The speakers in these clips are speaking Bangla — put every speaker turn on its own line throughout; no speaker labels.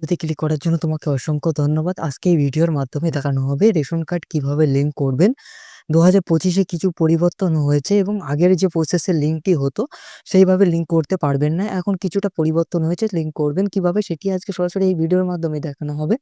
ভিডিওতে ক্লিক করার জন্য তোমাকে অসংখ্য ধন্যবাদ। আজকে এই ভিডিওর মাধ্যমে দেখানো হবে রেশন কার্ড কীভাবে লিঙ্ক করবেন। ২০২৫ এ কিছু পরিবর্তন হয়েছে এবং আগের যে প্রসেসের লিঙ্কটি হতো সেইভাবে লিঙ্ক করতে পারবেন না। এখন কিছুটা পরিবর্তন হয়েছে লিঙ্ক করবেন কীভাবে সেটি আজকে সরাসরি এই ভিডিওর মাধ্যমে দেখানো হবে।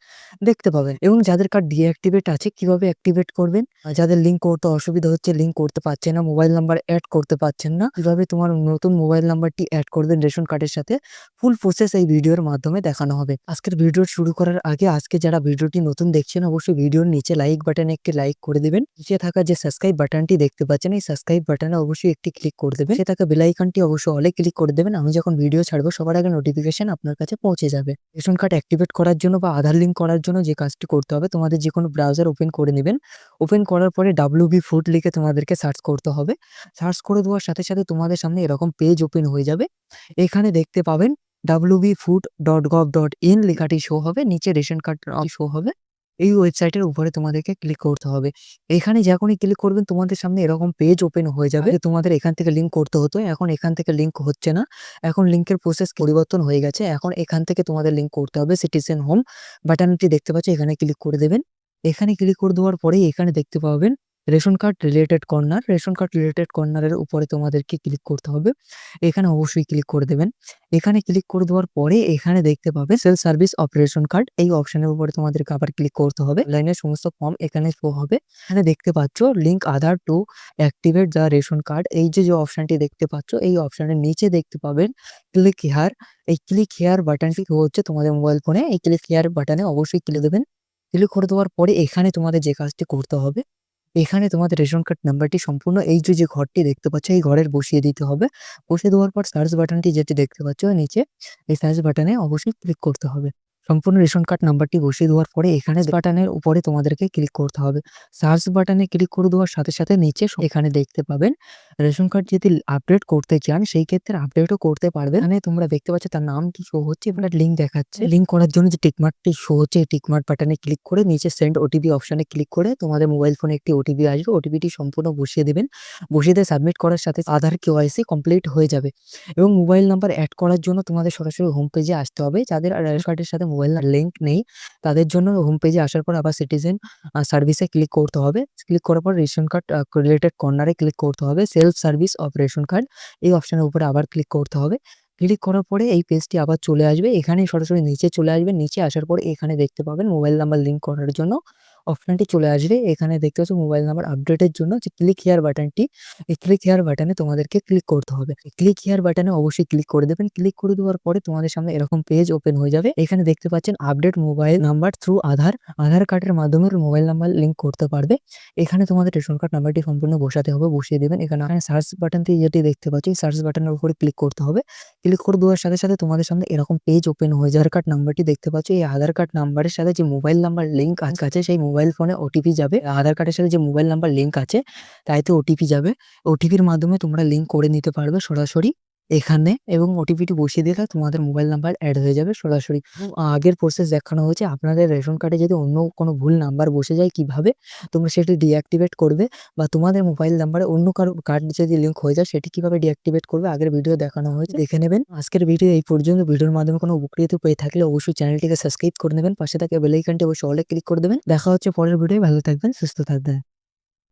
দেখতে পাবেন এবং যাদের কার্ড ডিঅ্যাক্টিভেট আছে কীভাবে অ্যাক্টিভেট করবেন। যাদের লিঙ্ক করতে অসুবিধা হচ্ছে লিঙ্ক করতে পারছে না, মোবাইল নাম্বার অ্যাড করতে পারছেন না। কীভাবে তোমার নতুন মোবাইল নাম্বারটি অ্যাড করবেন রেশন কার্ডের সাথে ফুল প্রসেস এই ভিডিওর মাধ্যমে দেখানো হবে। আজকের ভিডিও শুরু করার আগে আজকে যারা ভিডিওটি নতুন দেখছেন অবশ্যই ভিডিওর নিচে লাইক বাটনে একটি লাইক করে দেবেন নিচে থাকা যে সাবস্ক্রাইব বাটনটি দেখতে পাচ্ছেন এই সাবস্ক্রাইব বাটনে অবশ্যই একটি ক্লিক করে দেবেন। নিচে থাকা বেল আইকনটি অবশ্যই অলে ক্লিক করে দেবেন। আমি যখন ভিডিও ছাড়বো সবার আগে নোটিফিকেশন আপনার কাছে পৌঁছে যাবে। রেশন কার্ড অ্যাক্টিভেট করার জন্য বা আধার লিঙ্ক করার জন্য যে কাজটি করতে হবে তোমাদের যেকোনো ব্রাউজার ওপেন করে নেবেন ওপেন করার পরে ডাব্লিউ বি ফুড লিখে তোমাদেরকে সার্চ করতে হবে। সার্চ করে দেওয়ার সাথে, সাথে তোমাদের সামনে এরকম পেজ ওপেন হয়ে যাবে। এখানে দেখতে পাবেন W B food dot gov dot in লেখাটি শো হবে। নিচে রেশন কার্ড শো হবে। এই ওয়েবসাইটের উপরে তোমাদেরকে ক্লিক করতে হবে। এখানে যখনই ক্লিক করবেন তোমাদের সামনে এরকম পেজ ওপেন হয়ে যাবে। তোমাদের এখান থেকে লিঙ্ক করতে হতো। এখন এখান থেকে লিঙ্ক হচ্ছে না। এখন লিঙ্কের প্রসেস পরিবর্তন হয়ে গেছে। এখন এখান থেকে তোমাদের লিঙ্ক করতে হবে। সিটিজেন হোম বাটনটি দেখতে পাচ্ছ এখানে ক্লিক করে দেবেন। এখানে ক্লিক করে দেওয়ার পরেই এখানে দেখতে পাবেন ration card related corner. Ration card related কর্নারের উপরে তোমাদেরকে ক্লিক করতে হবে। এখানে অবশ্যই ক্লিক করে দেবেন। এখানে ক্লিক করে দেওয়ার পরে এখানে দেখতে পাবে self service of ration card এই অপশনের উপরে তোমাদেরকে আবার ক্লিক করতে হবে। লাইনের সমস্ত ফর্ম এখানে শো হবে। এখানে দেখতে পাচ্ছ link Aadhaar to activate the ration card এই যে, যে অপশনটি দেখতে পাচ্ছ এই অপশনের নিচে দেখতে পাবেন ক্লিক হেয়ার এই ক্লিক হেয়ার বাটনটি হচ্ছে তোমাদের মোবাইল ফোনে। এই ক্লিক হেয়ার বাটনে অবশ্যই ক্লিক দেবেন। ক্লিক করে দেওয়ার পরে এখানে তোমাদের যে কাজটি করতে হবে এখানে তোমাদের রেশন কার্ড নাম্বারটি সম্পূর্ণ এই যে, যে ঘরটি দেখতে পাচ্ছ এই ঘরের বসিয়ে দিতে হবে। বসিয়ে দেওয়ার পর সার্চ বাটনটি যেটি দেখতে পাচ্ছ নিচে এই সার্চ বাটনে অবশ্যই ক্লিক করতে হবে। সম্পূর্ণ রেশন কার্ড নাম্বারটি বসিয়ে দেওয়ার পরে এখানে বাটনের উপরে তোমাদেরকে ক্লিক করতে হবে। সার্চ বাটনে ক্লিক করে দেওয়ার সাথে, সাথে নিচে এখানে দেখতে পাবেন রেশন কার্ড যদি আপডেট করতে চান সেই ক্ষেত্রে আপডেটও করতে পারবে এখানে তোমরা দেখতে পাচ্ছ তার নামটি শো হচ্ছে এবার লিঙ্ক দেখাচ্ছে। লিঙ্ক করার জন্য যে টিকমার্কটি শো হচ্ছে টিকমার্ক বাটনে ক্লিক করে নিচে সেন্ড ওটিপি অপশনে ক্লিক করে তোমাদের মোবাইল ফোনে একটি ওটিপি আসবে। ওটিপিটি সম্পূর্ণ বসিয়ে দেবেন বসিয়ে দিয়ে সাবমিট করার সাথে আধার কেওয়াইসি কমপ্লিট হয়ে যাবে এবং মোবাইল নাম্বার অ্যাড করার জন্য তোমাদের সরাসরি হোম পেজে আসতে হবে। যাদের রেশন কার্ডের সাথে মোবাইল লিঙ্ক নেই তাদের জন্য হোম পেজে আসার পর আবার সিটিজেন সার্ভিসে ক্লিক করতে হবে। ক্লিক করার পর রেশন কার্ড রিলেটেড কর্নারে ক্লিক করতে হবে। Self service of ration card এই অপশানের উপরে আবার ক্লিক করতে হবে। ক্লিক করার পরে এই পেজটি আবার চলে আসবে। এখানে সরাসরি নিচে চলে আসবে নিচে আসার পর এখানে দেখতে পাবেন মোবাইল নাম্বার লিঙ্ক করার জন্য অপশনটি চলে আসবে। এখানে দেখতে পাচ্ছ মোবাইল নাম্বার আপডেটের জন্য যে ক্লিক হেয়ার বাটনটি এই ক্লিক হিয়ার বাটনে তোমাদেরকে ক্লিক করতে হবে। ক্লিক হিয়ার বাটনে অবশ্যই ক্লিক করে দেবেন। ক্লিক করে দেওয়ার পরে তোমাদের সামনে এরকম পেজ ওপেন হয়ে যাবে। এখানে দেখতে পাচ্ছেন update mobile number through Aadhaar. Aadhaar কার্ডের মাধ্যমে মোবাইল নাম্বার লিঙ্ক করতে পারবে। এখানে তোমাদের রেশন কার্ড নাম্বারটি সম্পূর্ণ বসাতে হবে। বসিয়ে দেবেন এখানে সার্চ বাটনটি যেটি দেখতে পাচ্ছি সার্চ বাটনের উপরে ক্লিক করতে হবে। ক্লিক করে দেওয়ার সাথে, সাথে তোমাদের সামনে এরকম পেজ ওপেন হয়ে। আধার কার্ড নাম্বারটি দেখতে পাচ্ছ এই আধার কার্ড নাম্বারের সাথে যে মোবাইল নাম্বার লিঙ্ক আছে সেই মোবাইল ফোনে ওটিপি যাবে। আধার কার্ডের সাথে যে মোবাইল নাম্বার লিঙ্ক আছে, তাইতে ওটিপি যাবে। ওটিপির মাধ্যমে তোমরা লিঙ্ক করে নিতে পারবে সরাসরি এখানে এবং ওটিপিটি বসিয়ে দিলে তোমাদের মোবাইল নাম্বার অ্যাড হয়ে যাবে সরাসরি। আগের প্রসেস দেখানো হয়েছে আপনাদের রেশন কার্ডে যদি অন্য কোনো ভুল নাম্বার বসে যায় কীভাবে তোমরা সেটি ডিঅ্যাক্টিভেট করবে বা তোমাদের মোবাইল নাম্বারে অন্য কারও কার্ড যদি লিঙ্ক হয়ে যায় সেটি কীভাবে ডিঅ্যাক্টিভেট করবে আগের ভিডিও দেখানো হয়েছে দেখে নেবেন। আজকের ভিডিও এই পর্যন্ত। ভিডিওর মাধ্যমে কোনো উপকৃত পেয়ে থাকলে অবশ্যই চ্যানেলটিকে সাবস্ক্রাইব করে নেবেন। পাশে থাকে বেল আইকনটি অবশ্যই অলে ক্লিক করে দেবেন। দেখা হচ্ছে পরের ভিডিও ভালো থাকবেন, সুস্থ থাকবেন।